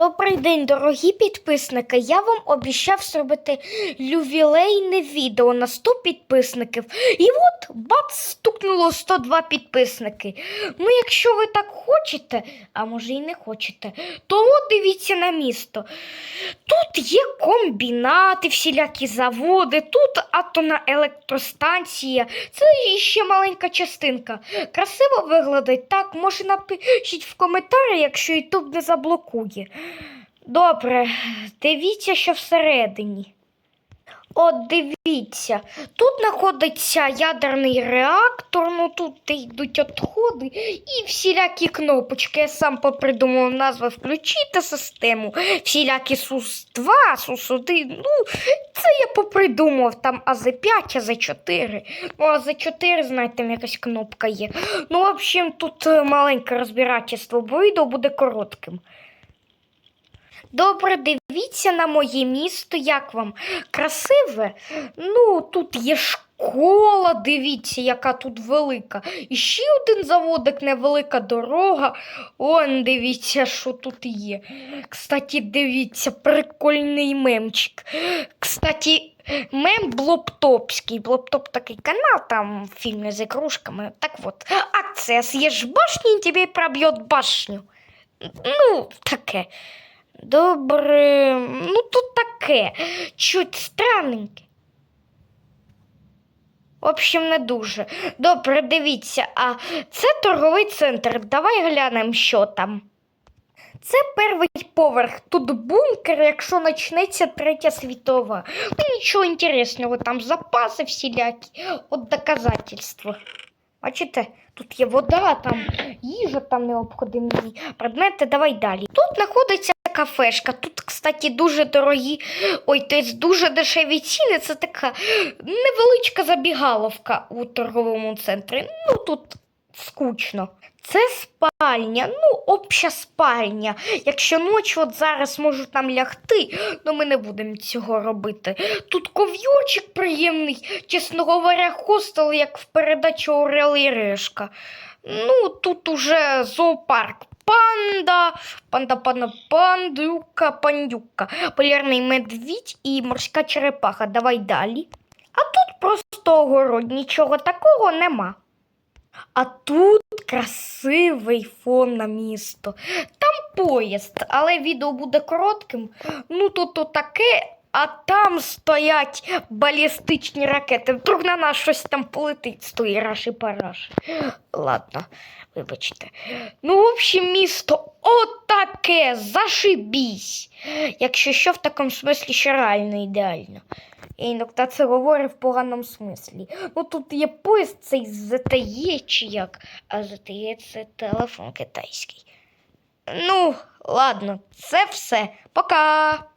Добрий день, дорогі підписники. Я вам обіцяв зробити ювілейне відео на 100 підписників. І от бац, стукнуло 102 підписники. Ну, якщо ви так хочете, а може і не хочете, то от дивіться на місто. Тут є комбінати, всілякі заводи, тут атомна електростанція. Це ще маленька частинка. Красиво виглядить так. Може напишіть в коментарі, якщо Ютуб не заблокує. Добре, дивіться, що всередині. От дивіться, тут знаходиться ядерний реактор, ну тут йдуть відходи і всілякі кнопочки. Я сам попридумав назви включити систему, всілякі СУС-2, СУС-1. Ну, це я попридумав там АЗ5, АЗ4. Ну, АЗ4, знаєте, там якась кнопка є. Ну, в общем, тут е, маленьке розбирательство, бо відео буде коротким. Добре, дивіться на моє місто, як вам красиве. Ну, тут є школа, дивіться, яка тут велика. І ще один заводик, невелика дорога. Он, дивіться, що тут є. Кстати, дивіться, прикольний мемчик. Кстати, мем Блоптопський. Блоптоп такий канал, там фільми з ігрушками. Так от, акція «Съешь башню, і тебе проб'є башню. Ну, таке. Добре, ну тут таке, чуть странненьке. В общем, не дуже. Добре, дивіться, а це торговий центр. Давай глянемо, що там. Це перший поверх. Тут бункер, якщо почнеться третя світова. Ну, нічого інтересного, там запаси всілякі, от доказательства. Бачите, тут є вода, там їжа, там необхідні предмети. Давай далі. Тут знаходиться кафешка. Тут, кстати, дуже дорогі, ой, то є дуже дешеві ціни. Це така невеличка забігаловка у торговому центрі. Ну тут скучно. Це спальня, ну, обща спальня. Якщо ночі от зараз можу там лягти, то ми не будемо цього робити. Тут ков'йочок приємний, чесно говоря, хостел, як в передачі Орел і Решка. Ну, тут уже зоопарк. Панда, панда, панда, пандюка, пандюка, полярний медвідь і морська черепаха. Давай далі. А тут просто огород, нічого такого нема. А тут красивий фон на місто. Там поїзд, але відео буде коротким. Ну тут то таке, а там стоять балістичні ракети. Вдруг на нас щось там полетить з тої раші параші. Ладно, вибачте. Ну, в общем, місто отаке, зашибісь. Якщо що, в такому смислі ще реально ідеально. Я іноді це говорю в поганому смислі. Ну тут є поїзд цей ZTE чи як, а ZTE це телефон китайський. Ну, ладно, це все. Пока.